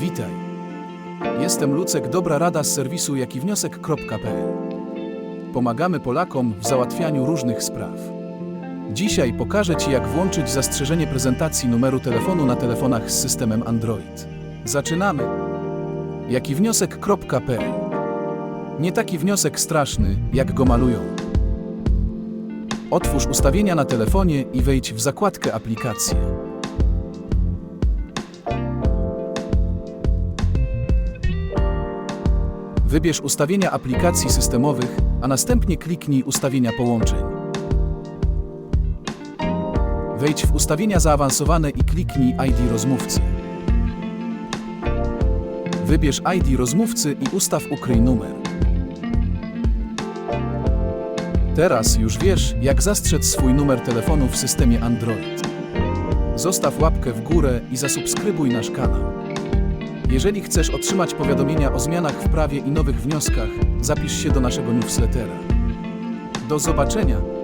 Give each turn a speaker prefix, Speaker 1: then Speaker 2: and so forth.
Speaker 1: Witaj. Jestem Lucek, dobra rada z serwisu jakiwniosek.pl. Pomagamy Polakom w załatwianiu różnych spraw. Dzisiaj pokażę Ci, jak włączyć zastrzeżenie prezentacji numeru telefonu na telefonach z systemem Android. Zaczynamy. jakiwniosek.pl Nie taki wniosek straszny, jak go malują. Otwórz ustawienia na telefonie i wejdź w zakładkę aplikacje. Wybierz ustawienia aplikacji systemowych, a następnie kliknij ustawienia połączeń. Wejdź w ustawienia zaawansowane i kliknij ID rozmówcy. Wybierz ID rozmówcy i ustaw ukryj numer. Teraz już wiesz, jak zastrzec swój numer telefonu w systemie Android. Zostaw łapkę w górę i zasubskrybuj nasz kanał. Jeżeli chcesz otrzymać powiadomienia o zmianach w prawie i nowych wnioskach, zapisz się do naszego newslettera. Do zobaczenia!